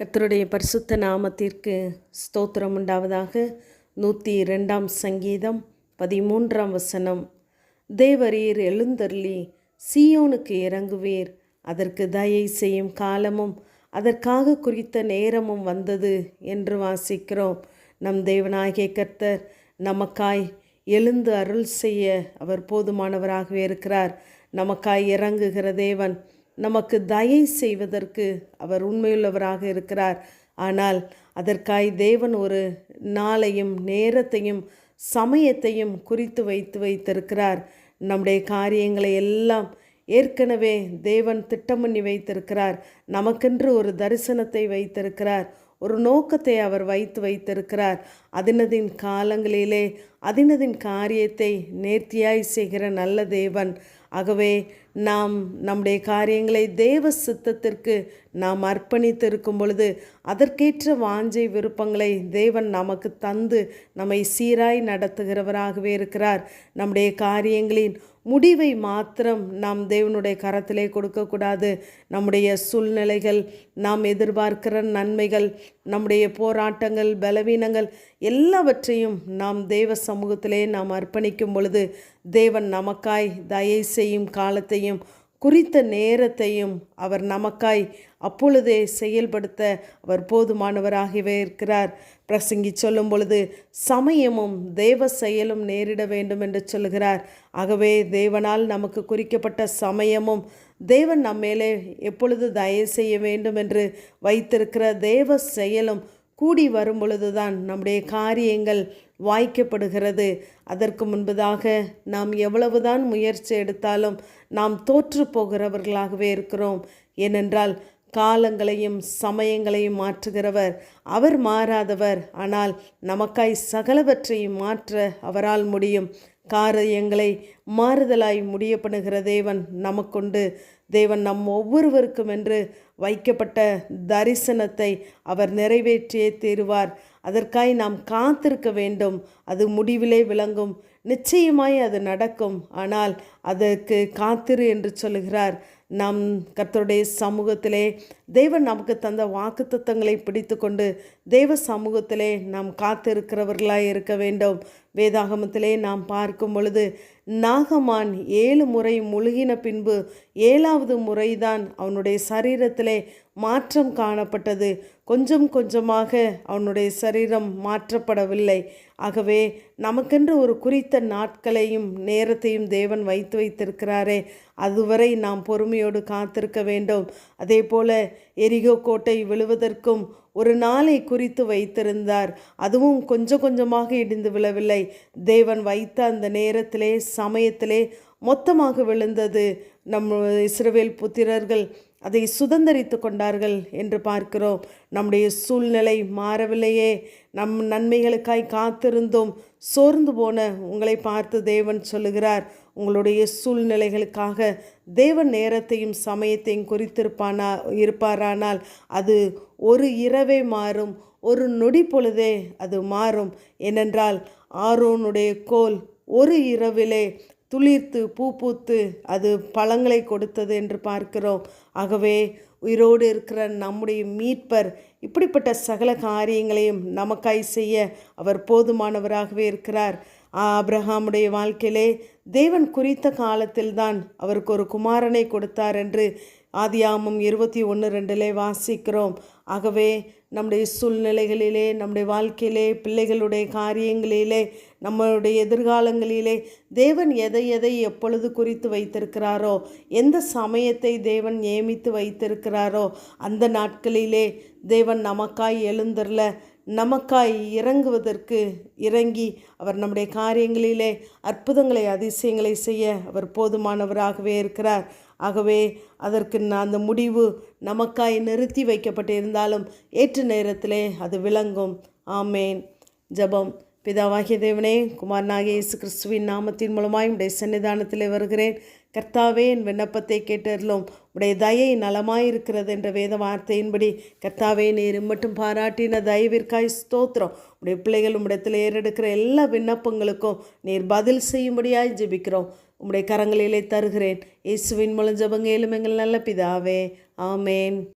கர்த்தருடைய பரிசுத்த நாமத்திற்கு ஸ்தோத்திரம் உண்டாவதாக. நூற்றி இரண்டாம் சங்கீதம் பதிமூன்றாம் வசனம். தேவரீர் எழுந்தருளி சீயோனுக்கு இறங்குவீர். அதற்கு தயை செய்யும் காலமும் அதற்காக குறித்த நேரமும் வந்தது என்று வாசிக்கிறோம். நம் தேவனாகிய கர்த்தர் நமக்காய் எழுந்து அருள் செய்ய அவர் போதுமானவராகவே இருக்கிறார். நமக்காய் இறங்குகிற தேவன் நமக்கு தயை செய்வதற்கு அவர் உண்மையுள்ளவராக இருக்கிறார். ஆனால் அதற்காய் தேவன் ஒரு நாளையும் நேரத்தையும் சமயத்தையும் குறித்து வைத்து வைத்திருக்கிறார். நம்முடைய காரியங்களை எல்லாம் ஏற்கனவே தேவன் திட்டம் பண்ணி வைத்திருக்கிறார். நமக்கென்று ஒரு தரிசனத்தை வைத்திருக்கிறார். ஒரு நோக்கத்தை அவர் வைத்து வைத்திருக்கிறார். அதினதின் காலங்களிலே அதினதின் காரியத்தை நேர்த்தியாய் செய்கிற நல்ல தேவன் ஆகவே நாம் நம்முடைய காரியங்களை தேவ சித்தத்திற்கு நாம் அர்ப்பணித்திருக்கும் பொழுது அதற்கேற்ற வாஞ்சை விருப்பங்களை தேவன் நமக்கு தந்து நம்மை சீராய் நடத்துகிறவராகவே இருக்கிறார். நம்முடைய காரியங்களின் முடிவை மாத்திரம் நாம் தேவனுடைய கரத்திலே கொடுக்கக்கூடாது. நம்முடைய சூழ்நிலைகள் நாம் எதிர்பார்க்கிற நன்மைகள் நம்முடைய போராட்டங்கள் பலவீனங்கள் எல்லாவற்றையும் நாம் தேவ சமூகத்திலே நாம் அர்ப்பணிக்கும் பொழுது தேவன் நமக்காய் தயை செய்யும் காலத்தையும் குறித்த நேரத்தையும் அவர் நமக்காய் அப்பொழுதே செயல்படுத்த அவர் போதுமானவராகவே இருக்கிறார். பிரசங்கி சொல்லும் பொழுது சமயமும் தேவ செயலும் நேரிட வேண்டும் என்று சொல்கிறார். ஆகவே தேவனால் நமக்கு குறிக்கப்பட்ட சமயமும் தேவன் நம்மேலே எப்பொழுது தயவு செய்ய வேண்டும் என்று வைத்திருக்கிற தேவ செயலும் கூடி வரும் பொழுதுதான் நம்முடைய காரியங்கள் வாய்க்கப்படுகிறது. அதற்கு முன்பதாக நாம் எவ்வளவுதான் முயற்சி எடுத்தாலும் நாம் தோற்று போகிறவர்களாகவே இருக்கிறோம். ஏனென்றால் காலங்களையும் சமயங்களையும் மாற்றுகிறவர் அவர் மாறாதவர். ஆனால் நமக்காய் சகலவற்றையும் மாற்ற அவரால் முடியும். காரியங்களை மாறுதலாய் முடிய பண்ணுகிற தேவன் நமக்குண்டு. தேவன் நம் ஒவ்வொருவருக்கும் என்று வைக்கப்பட்ட தரிசனத்தை அவர் நிறைவேற்றியே தீருவார். அதற்காய் நாம் காத்திருக்க வேண்டும். அது முடிவிலே விளங்கும். நிச்சயமாய் அது நடக்கும். ஆனால் அதற்கு காத்திரு என்று சொல்லுகிறார். நம் கர்த்தருடைய சமூகத்திலே தேவன் நமக்கு தந்த வாக்குத்தத்தங்களை பிடித்து கொண்டு தேவ சமூகத்திலே நாம் காத்திருக்கிறவர்களாய் இருக்க வேண்டும். வேதாகமத்திலே நாம் பார்க்கும் பொழுது நாகமான் ஏழு முறை முழுகின பின்பு ஏழாவது முறைதான் அவனுடைய சரீரத்திலே மாற்றம் காணப்பட்டது. கொஞ்சம் கொஞ்சமாக அவனுடைய சரீரம் மாற்றப்படவில்லை. ஆகவே நமக்கென்று ஒரு குறித்த நாட்களையும் நேரத்தையும் தேவன் வைத்து வைத்திருக்கிறாரே அதுவரை நாம் பொறுமையோடு காத்திருக்க வேண்டும். அதே போல எரிகோ கோட்டை விழுவதற்கும் ஒரு நாளை குறித்து வைத்திருந்தார். அதுவும் கொஞ்சம் கொஞ்சமாக இடிந்து விழவில்லை. தேவன் வைத்த அந்த நேரத்திலே சமயத்திலே மொத்தமாக விழுந்தது. நம் இஸ்ரவேல் புத்திரர்கள் அதை சுதந்திரித்து கொண்டார்கள் என்று பார்க்கிறோம். நம்முடைய சூழ்நிலை மாறவில்லையே. நம் நன்மைகளுக்காய் காத்திருந்தோம் சோர்ந்து போன உங்களை பார்த்து தேவன் சொல்லுகிறார். உங்களுடைய சூழ்நிலைகளுக்காக தேவன் நேரத்தையும் சமயத்தையும் குறித்திருப்பானா இருப்பாரானால் அது ஒரு இரவே மாறும். ஒரு நொடி பொழுதே அது மாறும். ஏனென்றால் ஆரோனுடைய கோல் ஒரு இரவிலே துளிர்த்து பூ பூத்து அது பழங்களை கொடுத்தது என்று பார்க்கிறோம். ஆகவே உயிரோடு இருக்கிற நம்முடைய மீட்பர் இப்படிப்பட்ட சகல காரியங்களையும் நமக்காய் செய்ய அவர் போதுமானவராகவே இருக்கிறார். அப்ரஹாமுடைய வாழ்க்கையிலே தேவன் குறித்த காலத்தில்தான் அவருக்கு ஒரு குமாரனை கொடுத்தார் என்று ஆதியாமம் இருபத்தி ஒன்று ரெண்டிலே வாசிக்கிறோம். ஆகவே நம்முடைய சூழ்நிலைகளிலே நம்முடைய வாழ்க்கையிலே பிள்ளைகளுடைய காரியங்களிலே நம்மளுடைய எதிர்காலங்களிலே தேவன் எதை எதை எப்பொழுது குறித்து வைத்திருக்கிறாரோ எந்த சமயத்தை தேவன் நியமித்து வைத்திருக்கிறாரோ அந்த நாட்களிலே தேவன் நமக்காய் எழுந்தர்ல நமக்காய் இறங்குவதற்கு இறங்கி அவர் நம்முடைய காரியங்களிலே அற்புதங்களை அதிசயங்களை செய்ய அவர் போதுமானவராகவே இருக்கிறார். ஆகவே அதற்கு அந்த முடிவு நமக்காய் நிறுத்தி வைக்கப்பட்டிருந்தாலும் ஏற்று நேரத்திலே அது விளங்கும். ஆமேன். ஜபம். பிதாவாகிய தேவனே குமாரனாகிய இயேசு கிறிஸ்துவின் நாமத்தின் மூலமாய் உடைய சன்னிதானத்தில் வருகிறேன். கர்த்தாவே என் விண்ணப்பத்தை கேட்டறிலும் உடைய தயை நலமாயிருக்கிறது என்ற வேத வார்த்தையின்படி கர்த்தாவே நீர் மட்டும் பாராட்டின தயவிற்காய் ஸ்தோத்திரம். உடைய பிள்ளைகள் உம்மிடத்தில் ஏறெடுக்கிற எல்லா விண்ணப்பங்களுக்கும் நீர் பதில் செய்யும்படியாய் ஜெபிக்கிறோம். உம்முடைய கரங்களிலே தருகிறேன். இயேசுவின் மூலம் ஜபங்க நல்ல பிதாவே. ஆமேன்.